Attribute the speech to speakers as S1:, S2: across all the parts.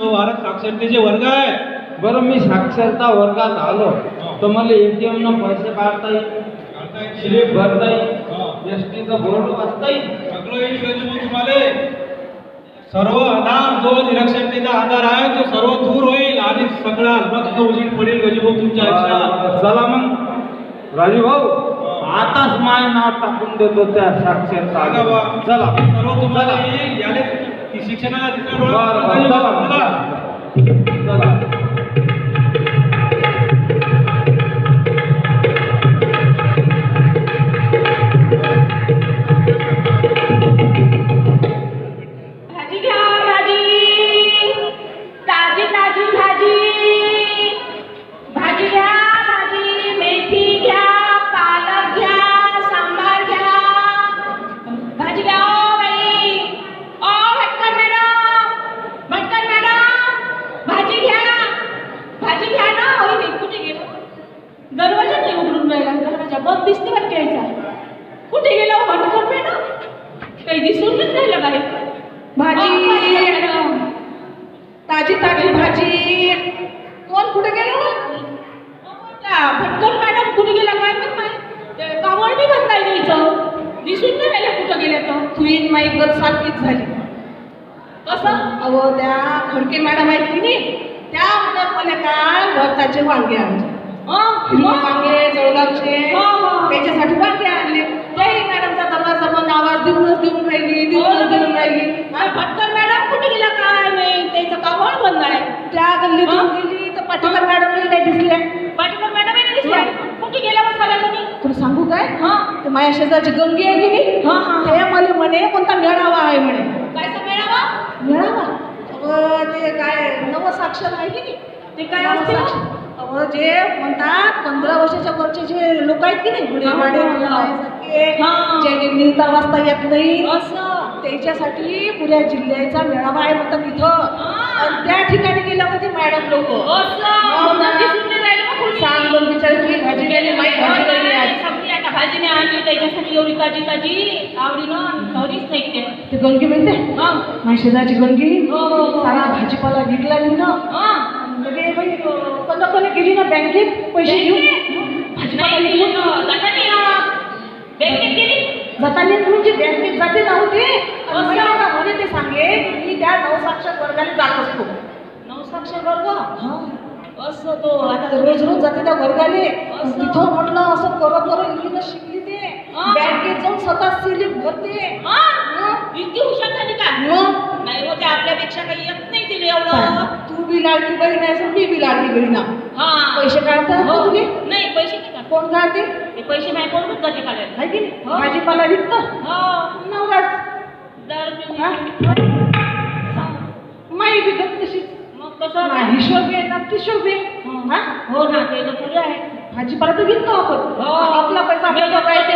S1: भारत साक्षरतेचे वर्ग आहे.
S2: बरं मी साक्षरता वर्गात आलो. तर मला एटीएम न पैसे काढता येईल? स्लिप भरता येईल? एस टीचं बोर्ड वाचता येईल?
S1: सगळं येईल तुम्हाला. सर्व अनार जो निरक्षरतेचा आधार आहे तो सर्व दूर होईल आणि सगळा अलमस्त उजेड पडेल गजबो तुमच्या आयुष्यात.
S2: चला मग. राजू भाऊ आताच माय नाव टाकून देतो त्या साक्षरता. चला.
S1: सर्व तुम्हाला
S2: चला.
S1: ती शिक्षणाला
S3: माई गत सारखीच झाली. कसं? अहो त्या खडके मॅडम आहेत की नाही त्या म्हणत मला काय भरताचे वांगे हिरवे वांगे जळगावचे त्याच्यासाठी वांगे आणले. त्याही मॅडमचा दरवाजा बंद आवाज देऊनच देऊन राहिली देऊनच देऊन राहिली. भटकर मॅडम कुठे गेला काय नाही त्याचं कावड बंद आहे? त्या गल्लीतून गेली तर पाटीकर मॅडम नाही दिसल्या. पाटीकर मॅडम नाही दिसल्या? कुठे गेला तुला सांगू काय? ते माझ्या शेजारची गंगी आहे की नाही? ते मला म्हणे कोणता मेळावा आहे? म्हणे. कायचा मेळावा? मेळावा? ते काय नवसाक्षर आहे की नाही? ते काय असते अहो जे म्हणतात पंधरा वर्षाच्या वरचे जे लोक आहेत की नाही? गुढेवाडे मुलासारखे ज्याने लिहिता वाचता येत नाही असं. त्याच्यासाठी पुऱ्या जिल्ह्याचा मेळावा आहे म्हणतात इथं. आणि त्या ठिकाणी गेल्या होते मॅडम. लोक सांग बरं बिचारी भाजी गेली माई भाजी गेली आज.
S4: भाजीने आणली त्याच्यासाठी एवढी ताजी ताजी आवडीनं घरीच नाही ते
S3: ते गणगी मिळते?
S4: मग
S3: माझ्या शेजारची गणगी
S4: हो, हो, हो.
S3: सारा भाजीपाला विकला मी ना
S4: हं.
S3: लगे बाई कोणता कोणी गेली ना बँकेत? पैसे घेऊन? भाजीपाला
S4: नाही
S3: विकून
S4: ना. जाता नाही ना. बँकेत गेली?
S3: जाताना म्हणजे बँकेत जाते? मला आता म्हणे ते सांगे की मी त्या नवसाक्षर वर्गाने जात असतो.
S4: नवसाक्षर वर्ग?
S3: असं तो आता रोज रोज जाते त्या वर्गाने तिथं म्हटलं असं करत करत लिहिणं शिकली ते. बँकेत जाऊन स्वतः सिलिप भरते.
S4: हं? इतकी हुशार झाली का? नाही हो ते आपल्यापेक्षा काही येत नाही तिला एवढं.
S3: तू बी लाडकी बहीण आहेस आणि मी बी लाडकी बहीण आहे.
S4: हा.
S3: पैसे काढतात
S4: हो.
S3: तुम्ही
S4: नाही पैसे नाही
S3: कोण काढते?
S4: ते पैसे नाही कोणच जाते काढायला
S3: आहे की नाही?
S4: हो.
S3: भाजीपाला विकतो
S4: हो.
S3: नवराच
S4: दारू
S3: हा?
S4: पिऊन.
S3: माई बी गप तशीच
S4: कसं
S3: ना हिशोब आहे ना तिशोब आहे हा?
S4: हो? ना ते तर पुरे आहे.
S3: भाजीपाला तर विकतो आपण.
S4: हो.
S3: आपला पैसा आपल्या आहे.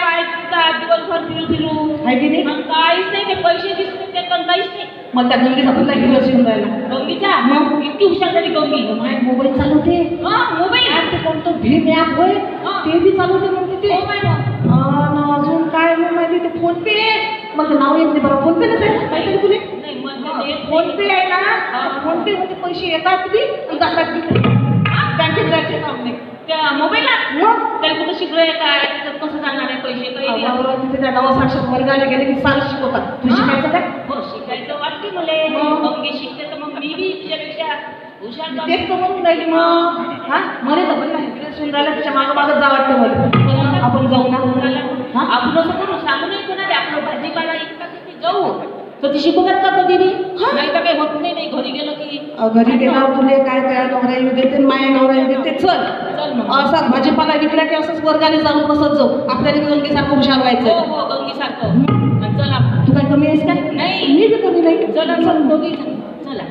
S4: काय काय दिवसभर फिरू फिरू.
S3: आहे की नाही?
S4: मग काहीच नाही ते पैसे दिसले ते पण काहीच नाही.
S3: मग त्या गंगेचा पुन्हा हिरो शिवून राहिला
S4: गंगीचा मग? इतकी हुशार झाली गंगी
S3: माय मोबाईल चालवते
S4: हा मोबाईल?
S3: आणि ते कोणतं भीम ॲप होय?
S4: हा.
S3: ते बी चालवते म्हणते ते
S4: हो बाई मग.
S3: आणि अजून काय मग माहिती ते फोन पे मग ते नाव येत नाही बरं फोन पे नसेल. माहिती तुला
S4: नाही म्हणजे ते
S3: फोन पे आहे ना? फोन पे मध्ये पैसे येतात बी आणि जातात बी बँकेत जायचे काम नाही.
S4: त्या मोबाईलला
S3: मग
S4: त्याला कुठं शिकलोय काय त्याच्यात कसं जाणार आहे पैसे? काही
S3: तिथे त्या नवसाक्षर वर्गाने गेले की साल शिकवतात. तू
S4: हा.
S3: शिकायचं काय?
S4: हो शिकायचं वाटते मला.
S3: मग?
S4: गंगी शिकते तर मग मी बी तिच्यापेक्षा हुशार?
S3: तेच तर म्हणून राहिली मग. हा? मला तर राहिला त्याच्या मागं मागं जा वाटतं मला. आपण जाऊ ना. हा?
S4: आपण असं करू सांगू नाही कोणाला आपलं भाजीपाला इतका किती जाऊ. तर ती शिकवतात का कधी बी? नाही तर काही होत नाही नाही घरी गेलो की.
S3: घरी गेल्यावर तुले काय काय नवरा येऊ देते माया नवरा येऊ देते. चल.
S4: चल मग.
S3: असाच भाजीपाला विकला की असंच वर्गाने जाऊन बसत जाऊ. आपल्याला गंगेसारखं हुशार
S4: हो
S3: व्हायचं
S4: हो गंगी सारखं चला.
S3: तू काय कमी आहेस काय?
S4: नाही.
S3: मी बी कमी नाही.
S4: चला चल दोघी. चला.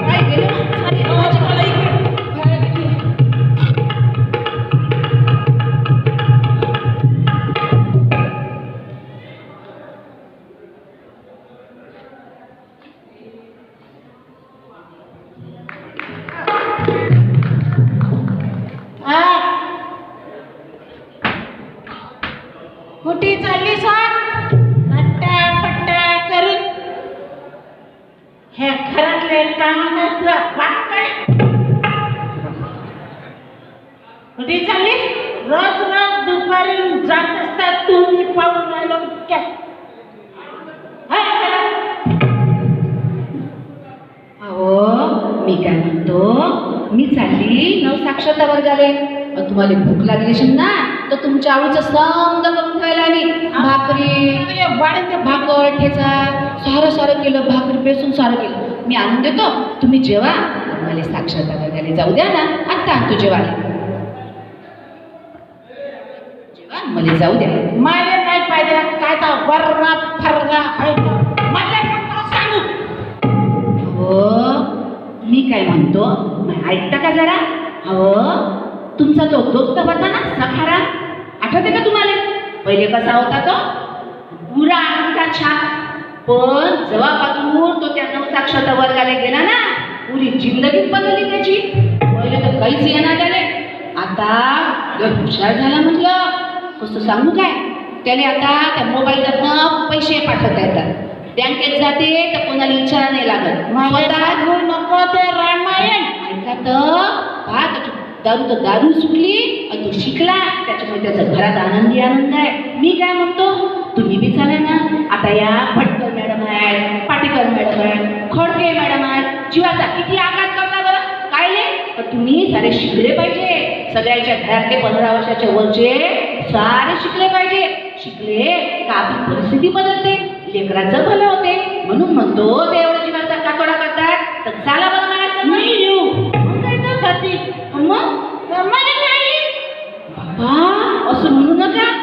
S3: काय गेले रोज रोज दुपारी जात असतात तुम्ही पाहून राहिलो काय
S5: अहो मी काय म्हणतो मी चालली नव साक्षरता वर्गाले तुम्हाला भूक लागली असेल ना तर तुमच्या आवडीचं समजा करून खायला मी भाकरी
S3: वाढत
S5: भाकर ठेचा सारं सारं केलं भाकरी बेसून सारं केलं. मी आणून देतो तुम्ही जेवा मला साक्षरता वर्गाला जाऊ द्या ना. आत्ता आणतो जेवायला. जेवा मला जाऊ द्या.
S3: मला काय पाहिजे. काय का वर्रा फरगा मला सांगू.
S5: हो मी काय म्हणतो? ऐकता का जरा? हो तुमचा तो दोस्त होता ना सखारा आठवते का तुम्हाला? पहिले कसा होता तो? पुरा अंगठा छाप पण जेव्हापासून तो त्या नवसाक्षरता वर्गाला गेला ना पुरी जिंदगीच बदलली त्याची. पहिले तर काहीच येणार त्याने आता जर हुशार झाला म्हटलं कसं सांगू काय? त्याने आता त्या मोबाईलवरनं पैसे पाठवता येतात. बँकेत जाते तर कोणाला विचारा नाही लागत. स्वतः
S3: ते रामायण.
S5: ऐका तर दारू तर दारू सुटली आणि तो शिकला. त्याच्यामुळे त्याचा घरात आनंदी आनंद आहे. मी काय म्हणतो? तुम्ही बी चाला ना? आता या भटकर मॅडम आहेत पाटीकर मॅडम आहेत खडके मॅडम आहेत. जीवाचा किती आघात करता बरं? काय नाही? तर तुम्ही सारे शिकले पाहिजे. सगळ्याच्या घरातले पंधरा वर्षाच्या वरचे सारे शिकले पाहिजे. शिकले का आपली परिस्थिती बदलते? लेकराचं भलं होते. म्हणून म्हणतो ते एवढं जीवाचा कातोडा करतात. तर चला बरं माझ्या संग.
S3: मी येऊ.
S5: मग
S3: मला नाही.
S5: बाबा असं म्हणू नका.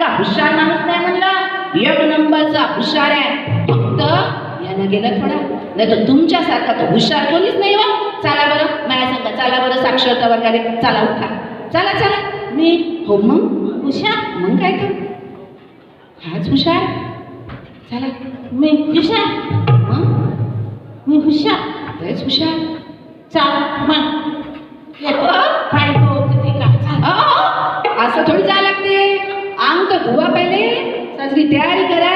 S5: नवऱ्यासारखा हुशार माणूस नाही म्हणलं? एक नंबरचा हुशार आहे. फक्त यानं गेलं थोडा. नाही तर तुमच्यासारखा तो हुशार कोणीच नाही वा चला बरं माझ्या सांगा चला बरं साक्षरता वर्गाने चला उठा. चला चला.
S3: मी
S5: हो मग?
S3: हुशार?
S5: मग काय तर. हाच हुशार? चला.
S3: मी हुशार.
S5: मग?
S3: मी हुशार.
S5: लयच हुशार?
S3: चाल मग.
S5: साजरी तयारी करा.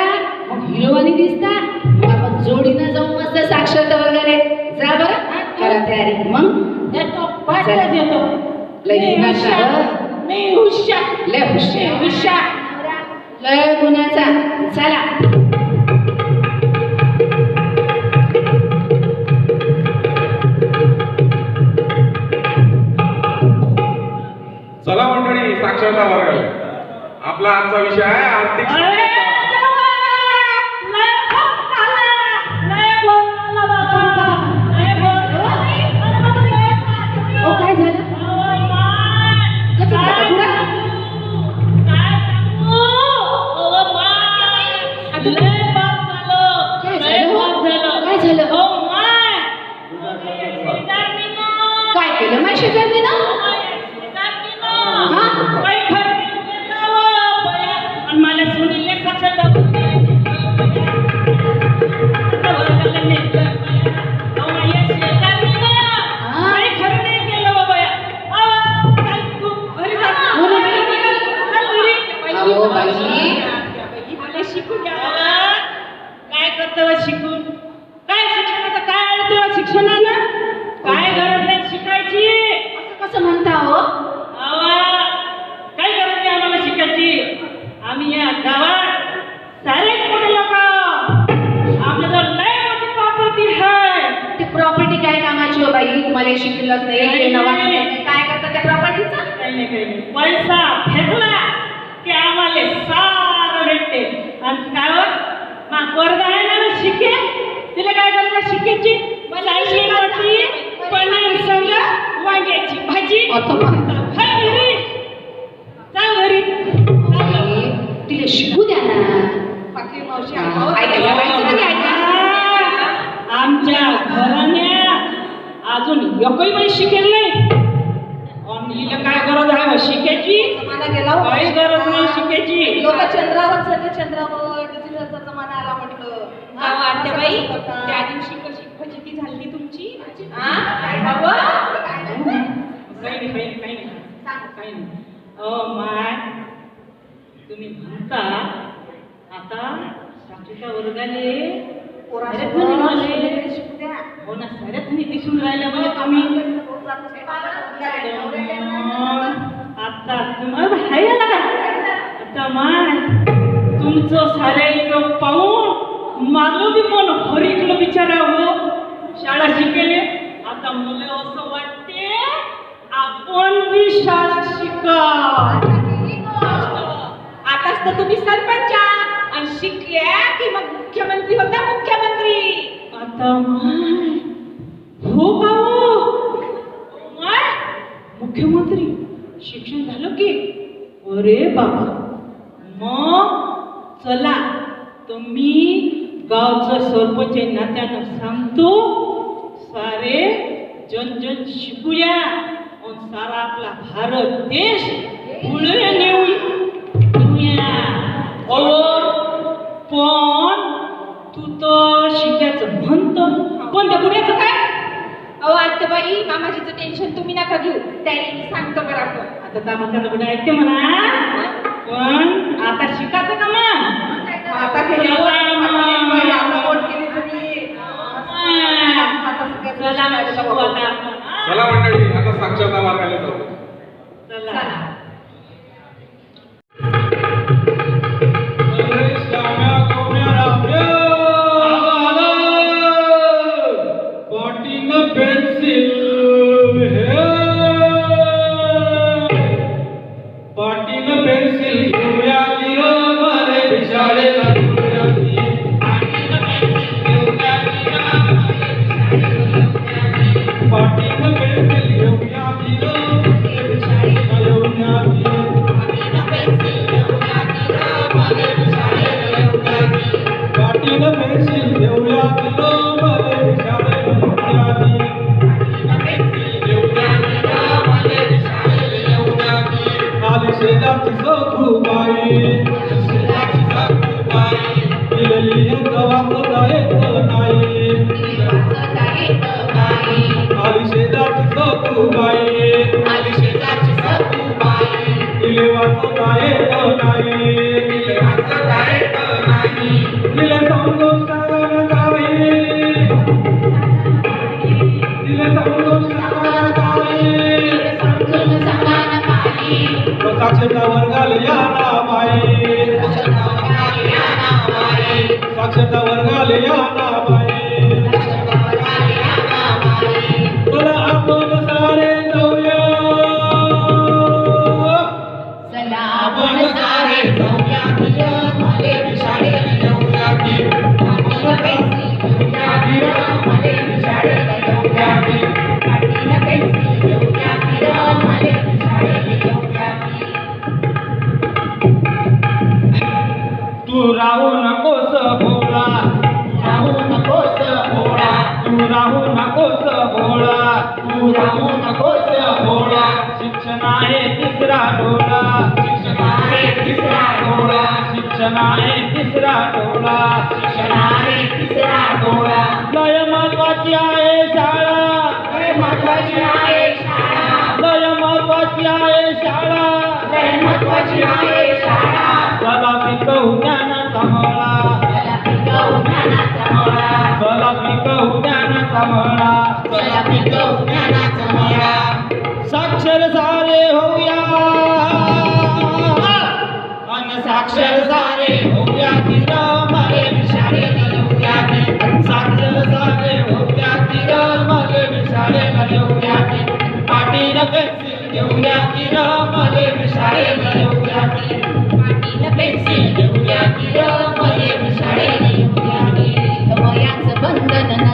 S5: मग हिरोवानी दिसता. मग आपण जोडीनं जाऊ मस्त साक्षरता वगैरे जा बरं. करा तयारी. मग?
S3: येतो.
S5: लय लय हुशार. लय गुणाचा. चला.
S4: मंडळी साक्षरता वर्ग. आपला आजचा विषय आहे आर्थिक
S3: प्रॉपर्टी
S5: काय कामाची हो बाई? तुम्हाला शिकलंच नाही. हे. काय करता त्या प्रॉपर्टीचं
S3: काही नाही काही नाही. पैसा फेकला की आम्हाला सारं भेटते. आणि काय हो? मा वर्ग आहे ना ना शिके. तिला काय करायचं? शिकेची. चालली रोटी पनीर संग वांग्याची भाजी. घरी. घरी.
S5: तिला शिकू द्या ना. हा, ऐकायला.
S3: एकही बाई शिकेल नाही आणि हिला काय गरज आहे बा शिकायची
S6: जमाना गेला हो.
S3: काही गरज नाही शिकायची
S6: लोक चंद्रावर चढले चंद्रावर डिजिटलचा जमाना आला म्हटलं हा?
S1: त्या दिवशी कशी फजिती झाली तुमची
S6: हा? बाबा?
S3: काही नाही काही नाही काही नाही काही नाही अ माय तुम्ही म्हणता आता शिकू द्या.
S4: हो ना साऱ्यातून दिसून राहिल्या म्हणजे तुम्ही. आता तुम्हाला हाय ना का आता माय तुमचं साऱ्याचं पाहून माझं बी मन हरिकलं बिचारा हो शाळा शिकेले. आता मुले असं वाटते आपण बी शाळा शिका.
S6: आताच तर तुम्ही सरपंच आणि शिकल्या की मग मुख्यमंत्री होता मुख्यमंत्री.
S4: आता माय हो का हो माय मुख्यमंत्री शिक्षण झालं की? अरे बाबा. मग चला तर मी गावचं सरपंच नात्यानं सांगतो सारे जन जन शिकूया. सारा आपला भारत देश पुढे नेऊया अहो पण तू तर शिकायचं म्हणतो. पण त्या पुण्याचं काय?
S6: अहो आत्याबाई मामाजीचं टेन्शन तुम्ही नका घेऊ. त्याने सांगतो बरोबर
S4: आता दामाकडे कुठे ऐकते म्हणा? पण आता शिकायचं का मग?
S3: आता केली. आता कोण केली तुम्ही. आता
S4: चला मग शिकू आता आपण?
S1: चला मंडळी आता साक्षरता मार्गाला जाऊ.
S4: चला.
S2: दिले वाचता राहू नकोस भोळा शिक्षण आहे तिसरा डोळा
S5: शिक्षण आहे तिसरा डोळा
S2: शिक्षण आहे तिसरा डोळा
S5: शिक्षण आहे तिसरा डोळा
S2: लय महत्वाची आहे शाळा.
S5: लय महत्वाची आहे शाळा.
S2: लय महत्वाची आहे शाळा.
S5: लय महत्वाची आहे शाळा.
S2: चला पिकवू ज्ञानाचा
S5: पिकवू ज्ञानाचा मळा.
S2: चला पिकवू ज्ञानाचा मळा. साक्षर सारे होऊया. अन साक्षर सारे होऊया की
S5: शाळेत येऊया की
S2: साक्षर सारे होऊया की रमले शाळेला येऊया की पाटील पेन्सिल घेऊया की रमले शाळेला येऊया की
S5: पाटील पेन्सिल घेऊया की रमले शाळेत येऊया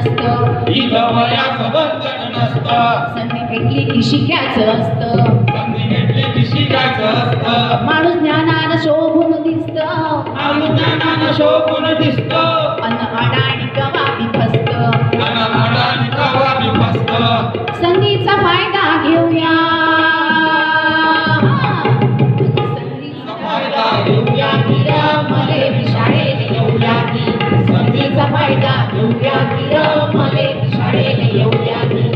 S5: नसतं.
S2: इथं वयाचं बंधन नसतं
S5: संधी भेटली की शिकायचं असतं.
S2: संधी घेतली की शिकायचं असतं
S5: माणूस ज्ञानानं शोभून दिसतं.
S2: माणूस ज्ञानानं शोभून दिसतं
S5: अन्न अडाणी कवा फसत
S2: अनाथाला कवा बी फसतं
S5: संधीचा फायदा घेऊया.
S2: फायदा घेऊया
S5: की मले शाळेने येऊया की